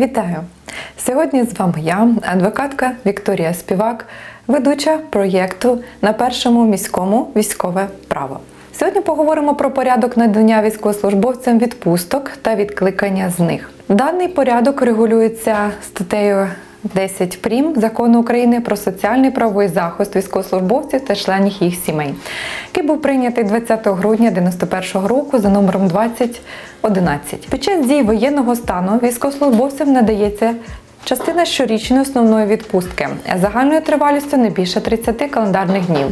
Вітаю! Сьогодні з вами я, адвокатка Вікторія Співак, ведуча проєкту на першому міському військове право. Сьогодні поговоримо про порядок надання військовослужбовцям відпусток та відкликання з них. Даний порядок регулюється статтею 10 прим закону України про соціальний правовий захист військовослужбовців та членів їх сімей, який був прийнятий 20 грудня 1991 року за номером 2011. Під час дії воєнного стану військовослужбовцям надається Частина щорічної основної відпустки загальною тривалістю не більше 30 календарних днів,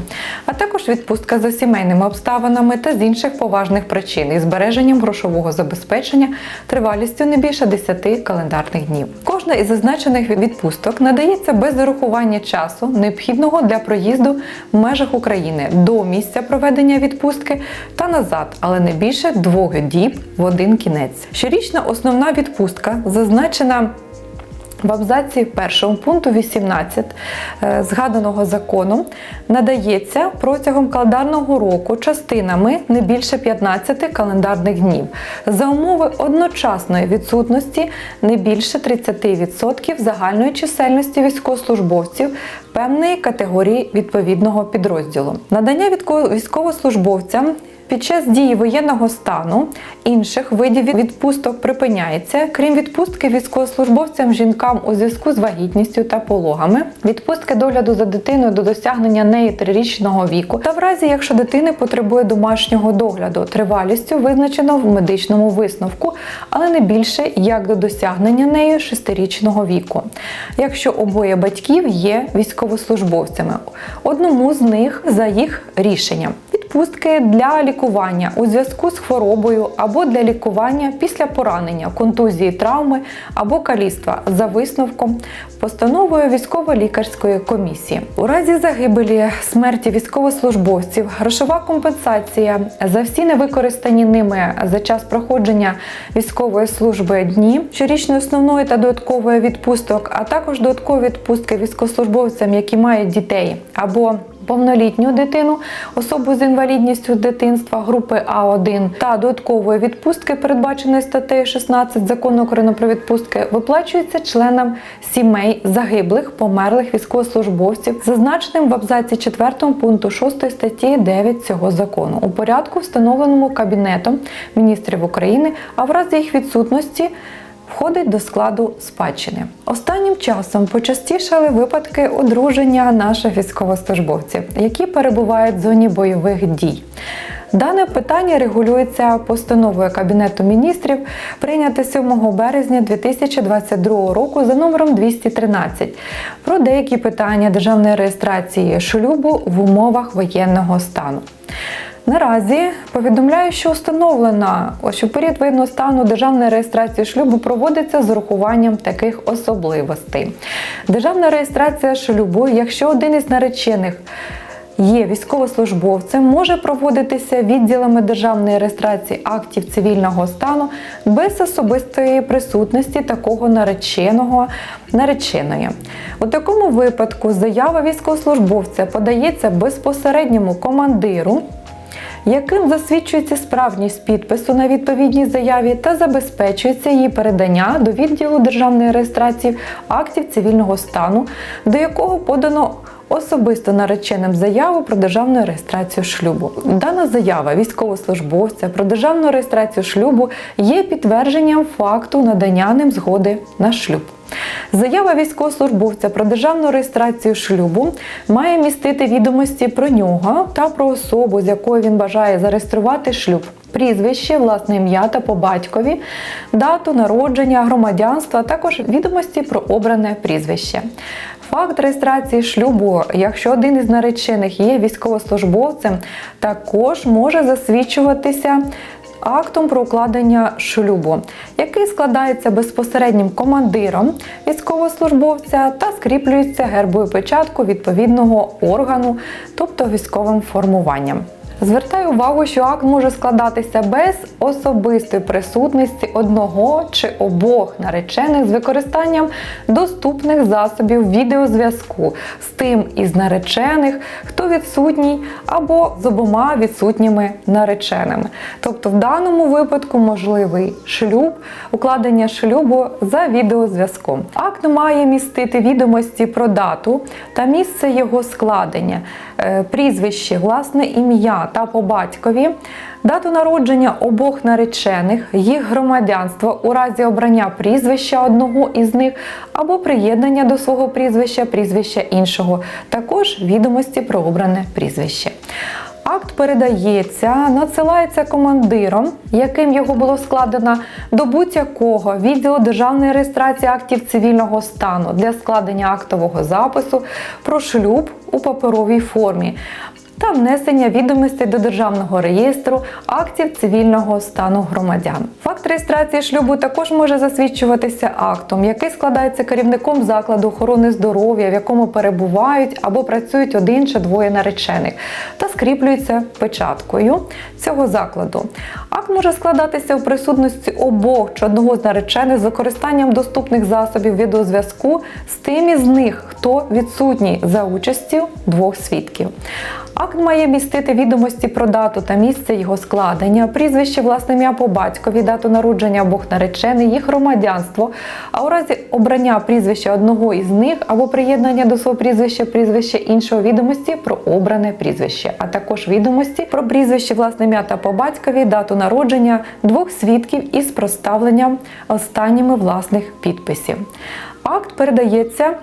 а також відпустка за сімейними обставинами та з інших поважних причин із збереженням грошового забезпечення тривалістю не більше 10 календарних днів. Кожна із зазначених відпусток надається без зарахування часу, необхідного для проїзду в межах України до місця проведення відпустки та назад, але не більше двох діб в один кінець. Щорічна основна відпустка зазначена. В абзаці першому пункту 18 е, згаданого закону надається протягом календарного року частинами не більше 15 календарних днів за умови одночасної відсутності не більше 30% загальної чисельності військовослужбовців певної категорії відповідного підрозділу. Надання військовослужбовцям під час дії воєнного стану інших видів відпусток припиняється, крім відпустки військовослужбовцям жінкам у зв'язку з вагітністю та пологами, відпустки догляду за дитиною до досягнення неї трирічного віку, та в разі, якщо дитини потребує домашнього догляду, тривалістю визначено в медичному висновку, але не більше як до досягнення нею шестирічного віку, якщо обоє батьків є військовослужбовцями, одному з них за їх рішенням відпустки для лікування у зв'язку з хворобою або для лікування після поранення, контузії, травми або каліцтва за висновком постановою військово-лікарської комісії. У разі загибелі смерті військовослужбовців грошова компенсація за всі невикористані ними за час проходження військової служби дні, щорічної основної та додаткової відпусток, а також додаткові відпустки військовослужбовцям, які мають дітей або повнолітню дитину, особу з інвалідністю дитинства групи А1 та додаткової відпустки, передбаченої статтею 16 закону України про відпустки, виплачується членам сімей загиблих, померлих військовослужбовців, зазначеним в абзаці 4 пункту 6 статті 9 цього закону. У порядку, встановленому Кабінетом міністрів України, а в разі їх відсутності входить до складу спадщини. Останнім часом почастішали випадки одруження наших військовослужбовців, які перебувають в зоні бойових дій. Дане питання регулюється постановою Кабінету міністрів, прийняте 7 березня 2022 року за номером 213 про деякі питання державної реєстрації шлюбу в умовах воєнного стану. Наразі повідомляю, що встановлено, що період воєнного стану державної реєстрації шлюбу проводиться з урахуванням таких особливостей. Державна реєстрація шлюбу, якщо один із наречених Є військовослужбовцем, може проводитися відділами державної реєстрації актів цивільного стану без особистої присутності такого нареченого нареченої. У такому випадку заява військовослужбовця подається безпосередньому командиру яким засвідчується справність підпису на відповідній заяві та забезпечується її передання до відділу державної реєстрації актів цивільного стану, до якого подано особисто нареченим заяву про державну реєстрацію шлюбу. Дана заява військовослужбовця про державну реєстрацію шлюбу є підтвердженням факту надання ним згоди на шлюб. Заява військовослужбовця про державну реєстрацію шлюбу має містити відомості про нього та про особу, з якою він бажає зареєструвати шлюб. Прізвище, власне ім'я та по батькові, дату народження, громадянства, також відомості про обране прізвище. Факт реєстрації шлюбу, якщо один із наречених є військовослужбовцем, також може засвідчуватися актом про укладення шлюбу, який складається безпосереднім командиром військовослужбовця та скріплюється гербою печатку відповідного органу, тобто військовим формуванням. Звертаю увагу, що акт може складатися без особистої присутності одного чи обох наречених з використанням доступних засобів відеозв'язку з тим із наречених, хто відсутній, або з обома відсутніми нареченими. Тобто, в даному випадку можливий шлюб, укладення шлюбу за відеозв'язком. Акт має містити відомості про дату та місце його складення, е, прізвище, власне ім'я та по батькові, дату народження обох наречених, їх громадянство у разі обрання прізвища одного із них або приєднання до свого прізвища прізвища іншого, також відомості про обране прізвище. Акт передається, надсилається командиром, яким його було складено до будь-якого відділу державної реєстрації актів цивільного стану для складення актового запису про шлюб у паперовій формі. Та внесення відомостей до державного реєстру актів цивільного стану громадян. Факт реєстрації шлюбу також може засвідчуватися актом, який складається керівником закладу охорони здоров'я, в якому перебувають або працюють один чи двоє наречених, та скріплюється печаткою цього закладу. Акт може складатися у присутності обох чи одного з наречених з використанням доступних засобів відеозв'язку з тим із них, хто відсутній за участю двох свідків. Акт має містити відомості про дату та місце його складення, прізвище, власне ім'я по батькові, дату народження обох наречених, їх громадянство, а у разі обрання прізвища одного із них або приєднання до свого прізвища прізвище іншого відомості про обране прізвище, а також відомості про прізвище, власне ім'я та по батькові, дату народження двох свідків із проставленням останніми власних підписів. Акт передається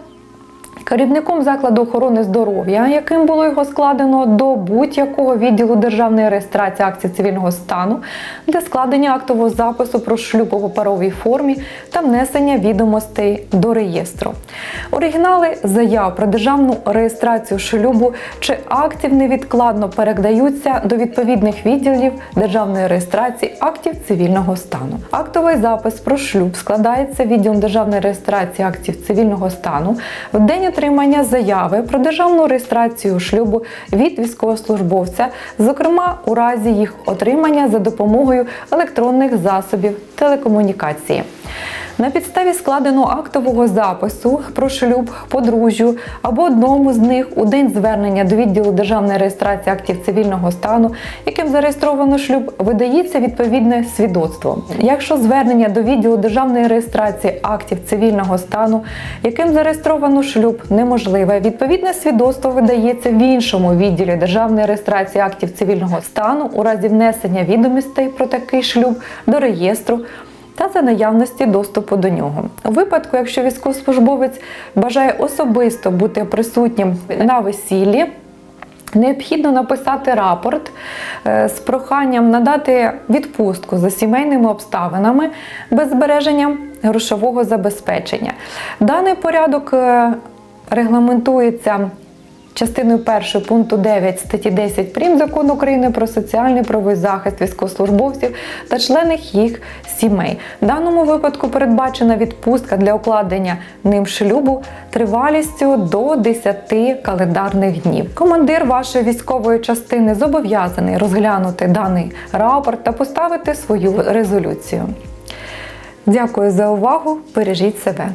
Керівником закладу охорони здоров'я, яким було його складено до будь-якого відділу державної реєстрації акцій цивільного стану для складення актового запису про шлюб у паперовій формі та внесення відомостей до реєстру. Оригінали заяв про державну реєстрацію шлюбу чи актів невідкладно передаються до відповідних відділів державної реєстрації актів цивільного стану. Актовий запис про шлюб складається відділом державної реєстрації актів цивільного стану в день отримання заяви про державну реєстрацію шлюбу від військовослужбовця, зокрема у разі їх отримання за допомогою електронних засобів телекомунікації. На підставі складеного актового запису про шлюб подружжю або одному з них у день звернення до відділу державної реєстрації актів цивільного стану, яким зареєстровано шлюб, видається відповідне свідоцтво. Якщо звернення до відділу державної реєстрації актів цивільного стану, яким зареєстровано шлюб, неможливе, відповідне свідоцтво видається в іншому відділі державної реєстрації актів цивільного стану у разі внесення відомостей про такий шлюб до реєстру та за наявності доступу до нього. У випадку, якщо військовослужбовець бажає особисто бути присутнім на весіллі, Необхідно написати рапорт е, з проханням надати відпустку за сімейними обставинами без збереження грошового забезпечення. Даний порядок е, регламентується частиною 1 пункту 9 статті 10 прим закону України про соціальний правовий захист військовослужбовців та членів їх сімей. В даному випадку передбачена відпустка для укладення ним шлюбу тривалістю до 10 календарних днів. Командир вашої військової частини зобов'язаний розглянути даний рапорт та поставити свою резолюцію. Дякую за увагу! Бережіть себе!